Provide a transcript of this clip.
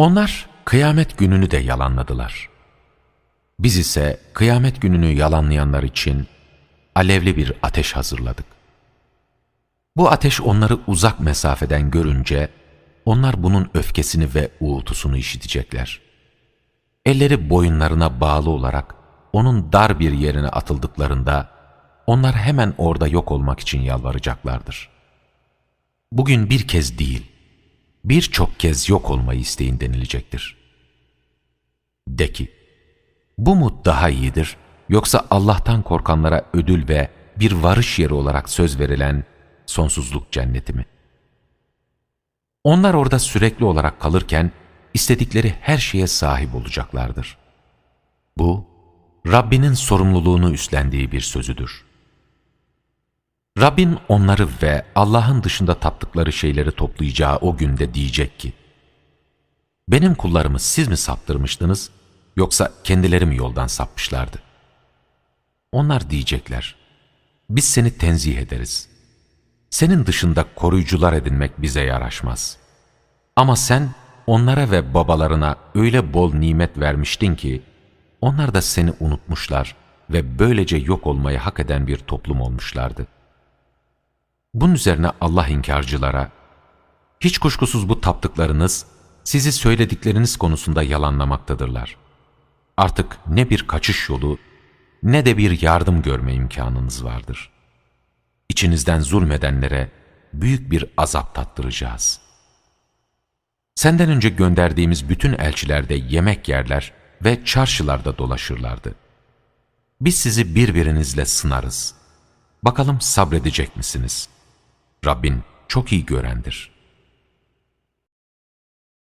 Onlar kıyamet gününü de yalanladılar. Biz ise kıyamet gününü yalanlayanlar için alevli bir ateş hazırladık. Bu ateş onları uzak mesafeden görünce, onlar bunun öfkesini ve uğultusunu işitecekler. Elleri boyunlarına bağlı olarak onun dar bir yerine atıldıklarında, onlar hemen orada yok olmak için yalvaracaklardır. Bugün bir kez değil, birçok kez yok olmayı isteyin denilecektir. De ki, bu mu daha iyidir, yoksa Allah'tan korkanlara ödül ve bir varış yeri olarak söz verilen sonsuzluk cenneti mi? Onlar orada sürekli olarak kalırken, istedikleri her şeye sahip olacaklardır. Bu, Rabbinin sorumluluğunu üstlendiği bir sözüdür. Rabbin onları ve Allah'ın dışında taptıkları şeyleri toplayacağı o günde diyecek ki, Benim kullarımı siz mi saptırmıştınız, yoksa kendileri mi yoldan sapmışlardı? Onlar diyecekler, Biz seni tenzih ederiz. Senin dışında koruyucular edinmek bize yaraşmaz. Ama sen onlara ve babalarına öyle bol nimet vermiştin ki, onlar da seni unutmuşlar ve böylece yok olmayı hak eden bir toplum olmuşlardı. Bunun üzerine Allah inkarcılara, hiç kuşkusuz bu taptıklarınız, sizi söyledikleriniz konusunda yalanlamaktadırlar. Artık ne bir kaçış yolu, ne de bir yardım görme imkanınız vardır. İçinizden zulmedenlere büyük bir azap tattıracağız. Senden önce gönderdiğimiz bütün elçilerde yemek yerler ve çarşılarda dolaşırlardı. Biz sizi birbirinizle sınarız. Bakalım sabredecek misiniz? Rabbin çok iyi görendir.''